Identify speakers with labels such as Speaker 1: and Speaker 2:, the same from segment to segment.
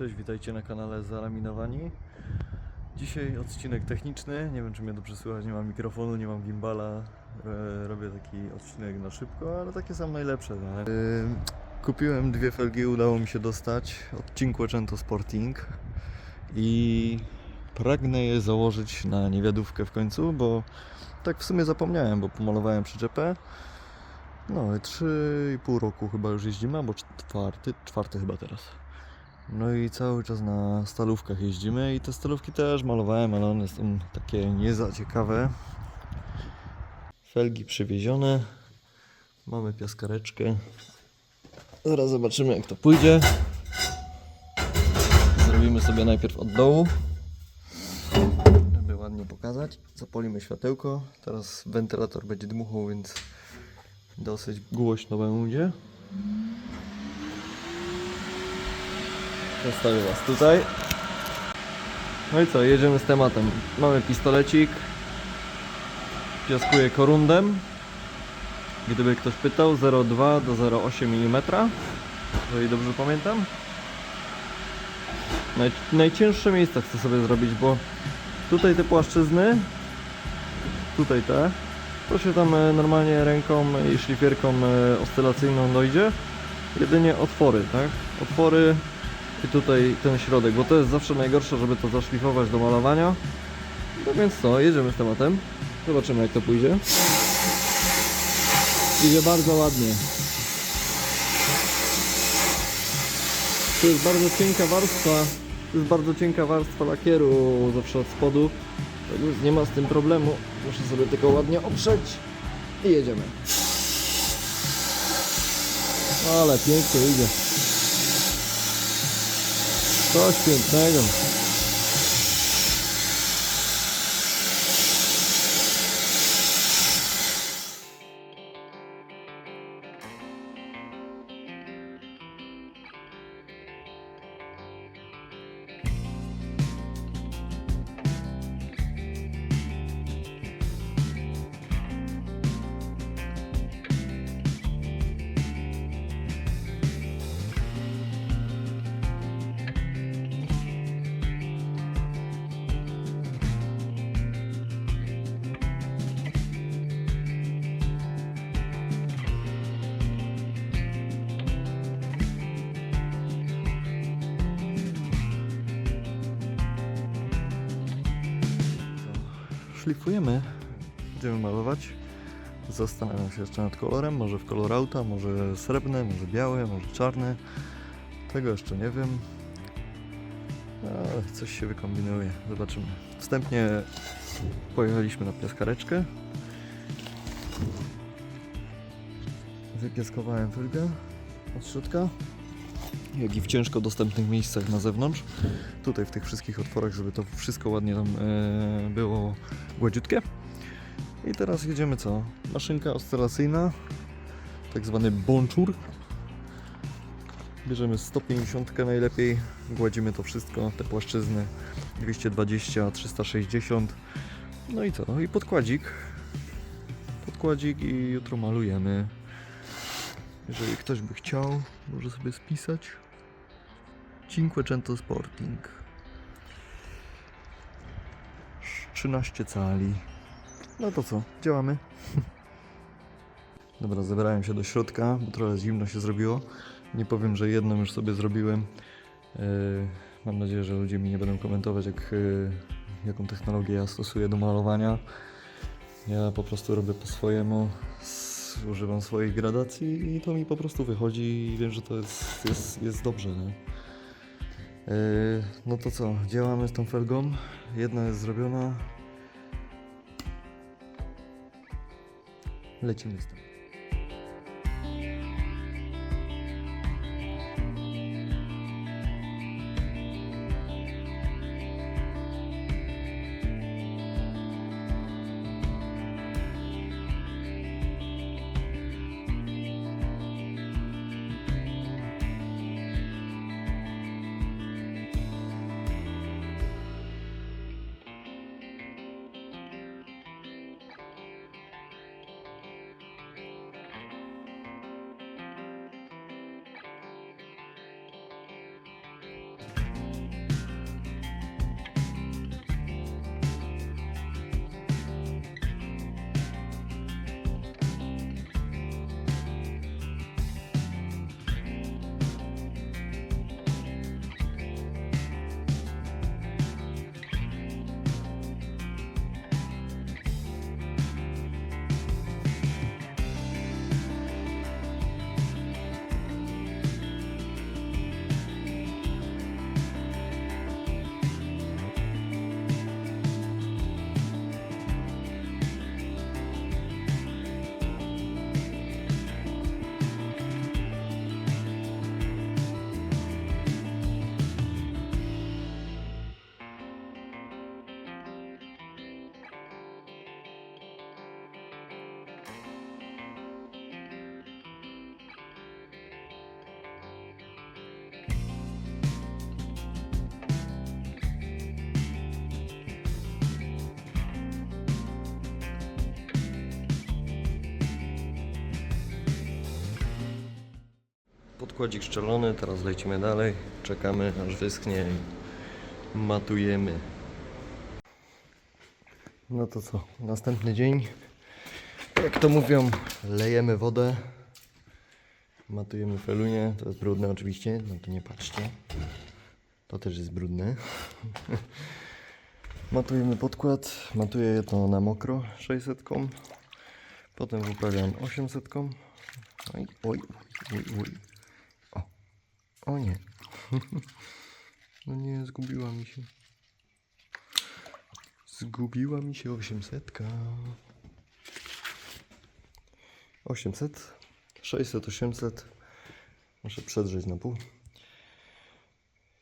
Speaker 1: Cześć, witajcie na kanale Zalaminowani. Dzisiaj odcinek techniczny. Nie wiem, czy mnie dobrze słychać. Nie mam mikrofonu, nie mam gimbala. E, Robię taki odcinek na szybko, ale takie są najlepsze. No. E, Kupiłem dwie felgi, udało mi się dostać od Cinquecento Sporting i pragnę je założyć na niewiadówkę w końcu, bo tak w sumie zapomniałem, bo pomalowałem przyczepę. No, i 3,5 roku chyba już jeździmy, albo czwarty, czwarty chyba teraz. No i cały czas na stalówkach jeździmy i te stalówki też malowałem, ale one są takie nie za ciekawe. Felgi przywiezione. Mamy piaskareczkę. Zaraz zobaczymy jak to pójdzie. Zrobimy sobie najpierw od dołu. Żeby ładnie pokazać. Zapolimy światełko. Teraz wentylator będzie dmuchał, więc dosyć głośno będzie. Zostawię Was tutaj. No i co, jedziemy z tematem. Mamy pistolecik. Piaskuję korundem. Gdyby ktoś pytał, 0,2 do 0,8 mm. Jeżeli dobrze pamiętam. Naj, najcięższe miejsca chcę sobie zrobić, bo tutaj te płaszczyzny, tutaj te, to się tam e, normalnie ręką i szlifierką e, oscylacyjną dojdzie. Jedynie otwory, tak? Otwory i tutaj ten środek, bo to jest zawsze najgorsze, żeby to zaszlifować do malowania. No więc co, jedziemy z tematem. Zobaczymy jak to pójdzie. Idzie bardzo ładnie. To jest bardzo cienka warstwa. To jest bardzo cienka warstwa lakieru zawsze od spodu. Tak nie ma z tym problemu. Muszę sobie tylko ładnie oprzeć i jedziemy. Ale pięknie idzie. Coś pięknego. Szlifujemy. Będziemy malować. Zastanawiam się jeszcze nad kolorem. Może w kolor auta, może srebrne, może białe, może czarne. Tego jeszcze nie wiem. Ale coś się wykombinuje. Zobaczymy. Wstępnie pojechaliśmy na piaskareczkę. Wypiaskowałem felgę od środka. Jak i w ciężko dostępnych miejscach na zewnątrz. Tutaj w tych wszystkich otworach, żeby to wszystko ładnie tam e, było gładziutkie. I teraz jedziemy co? Maszynka oscylacyjna, tak zwany bonczur. Bierzemy 150 najlepiej, gładzimy to wszystko, te płaszczyzny 220, 360. No i co? I podkładzik. Podkładzik i jutro malujemy. Jeżeli ktoś by chciał, może sobie spisać. Cinquecento Sporting. 13 cali. No to co, działamy. Dobra, zebrałem się do środka, bo trochę zimno się zrobiło. Nie powiem, że jedną już sobie zrobiłem. Yy, mam nadzieję, że ludzie mi nie będą komentować, jak, yy, jaką technologię ja stosuję do malowania. Ja po prostu robię po swojemu, używam swoich gradacji i to mi po prostu wychodzi i wiem, że to jest, jest, jest dobrze. Nie? Yy, no to co, działamy z tą felgą. Jedna jest zrobiona. Lecimy z tym. Podkładzik szczelony, teraz lecimy dalej. Czekamy aż wyschnie i matujemy. No to co, następny dzień. Jak to mówią, lejemy wodę. Matujemy felunie, to jest brudne oczywiście, no to nie patrzcie. To też jest brudne. Matujemy podkład, matuję to na mokro 600. Potem wyprawiam 800. Oj, oj, oj, oj. O, nie. No nie, zgubiła mi się. Zgubiła mi się 800. 800, 600, 800. Muszę przedrzeć na pół.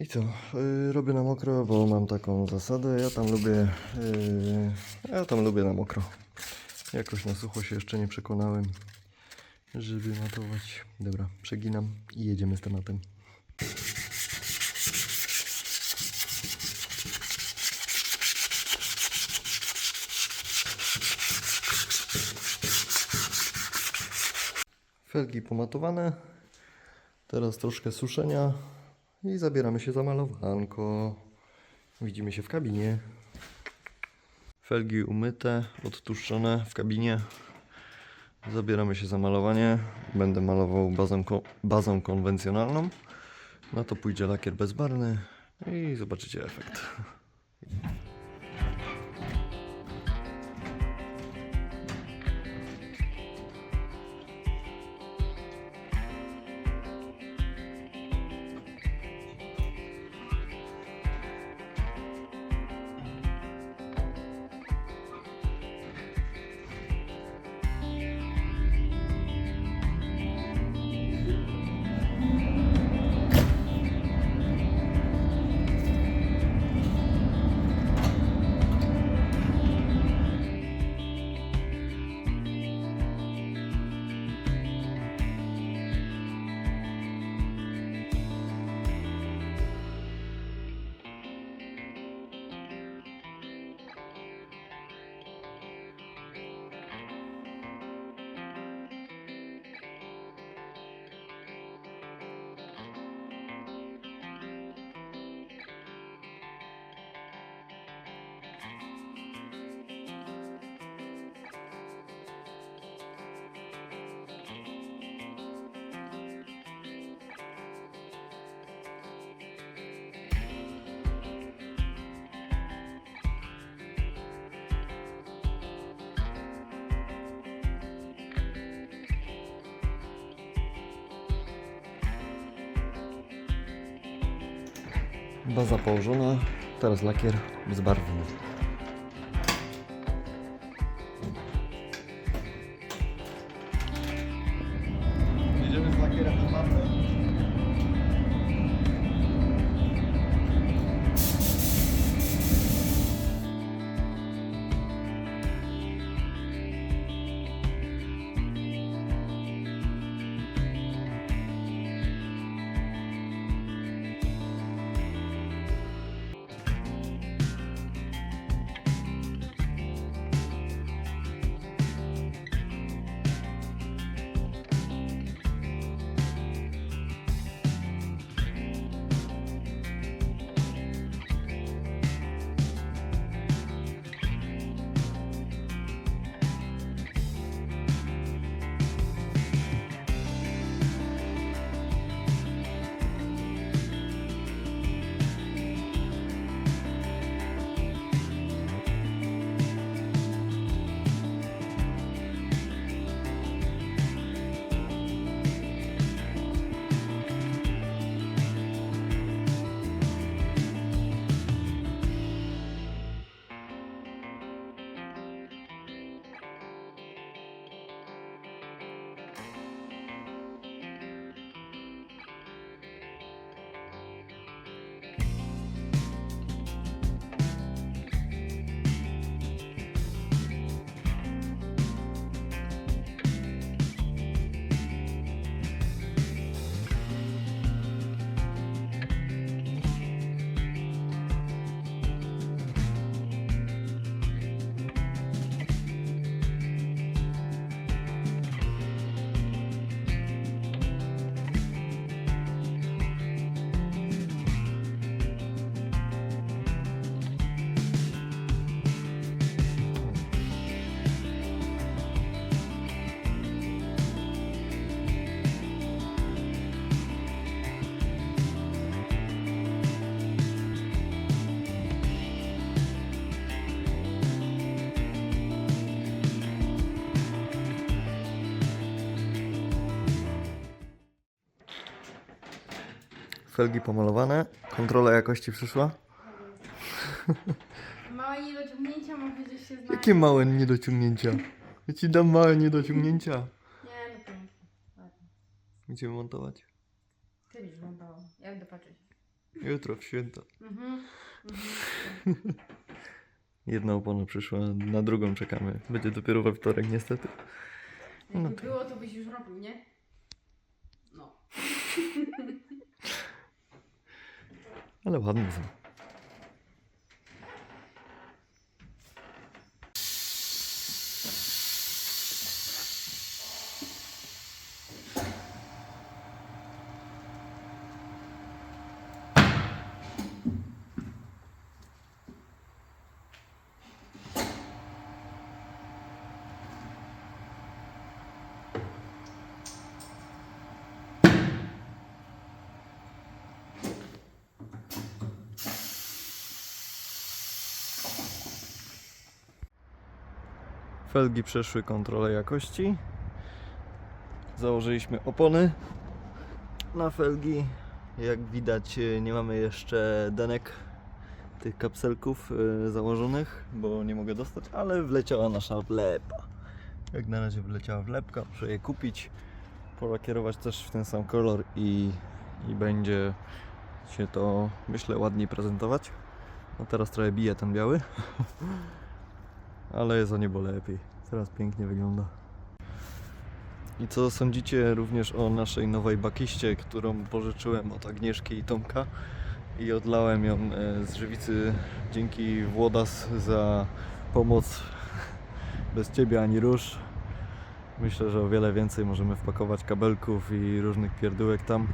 Speaker 1: I co? Yy, robię na mokro, bo mam taką zasadę. Ja tam lubię. Yy, ja tam lubię na mokro. Jakoś na sucho się jeszcze nie przekonałem, żeby matować. Dobra, przeginam i jedziemy z tematem. Felgi pomatowane. Teraz troszkę suszenia i zabieramy się za malowanko. Widzimy się w kabinie. Felgi umyte, odtłuszczone w kabinie. Zabieramy się za malowanie. Będę malował bazą, ko- bazą konwencjonalną. Na to pójdzie lakier bezbarwny i zobaczycie efekt. Baza położona, teraz lakier bezbarwny. Jedziemy z lakierem bezbarwnym. Felgi pomalowane. Kontrola jakości przyszła.
Speaker 2: Małe niedociągnięcia mówię, że się znajdą.
Speaker 1: Jakie małe niedociągnięcia? Ja ci dam małe niedociągnięcia.
Speaker 2: Nie, no pięknie. Ładnie.
Speaker 1: Będziemy montować.
Speaker 2: Ty byś montował. Ja będę patrzeć.
Speaker 1: Jutro w święto.
Speaker 2: Mhm. mhm.
Speaker 1: Jedna opona przyszła, na drugą czekamy. Będzie dopiero we wtorek niestety. No
Speaker 2: Jakby
Speaker 1: to-
Speaker 2: było, to byś już robił, nie? No.
Speaker 1: Ładne są. Felgi przeszły kontrolę jakości. Założyliśmy opony na felgi. Jak widać e, nie mamy jeszcze denek tych kapselków e, założonych, bo nie mogę dostać, ale wleciała nasza wlepa. Jak na razie wleciała wlepka, muszę je kupić, polakierować też w ten sam kolor i, i będzie się to myślę ładniej prezentować. No teraz trochę bije ten biały. Ale jest o niebo lepiej. Teraz pięknie wygląda. I co sądzicie również o naszej nowej bakiście, którą pożyczyłem od Agnieszki i Tomka i odlałem ją e, z żywicy dzięki Włodas za pomoc. Bez Ciebie ani róż. Myślę, że o wiele więcej możemy wpakować kabelków i różnych pierdółek tam.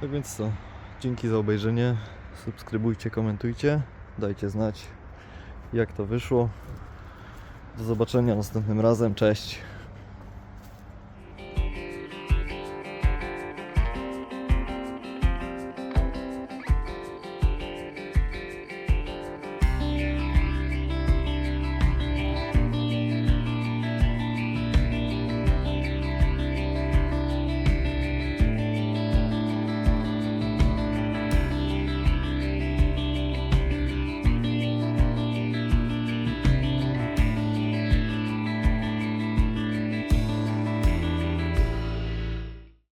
Speaker 1: Tak więc co, dzięki za obejrzenie. Subskrybujcie, komentujcie, dajcie znać jak to wyszło. Do zobaczenia następnym razem. Cześć.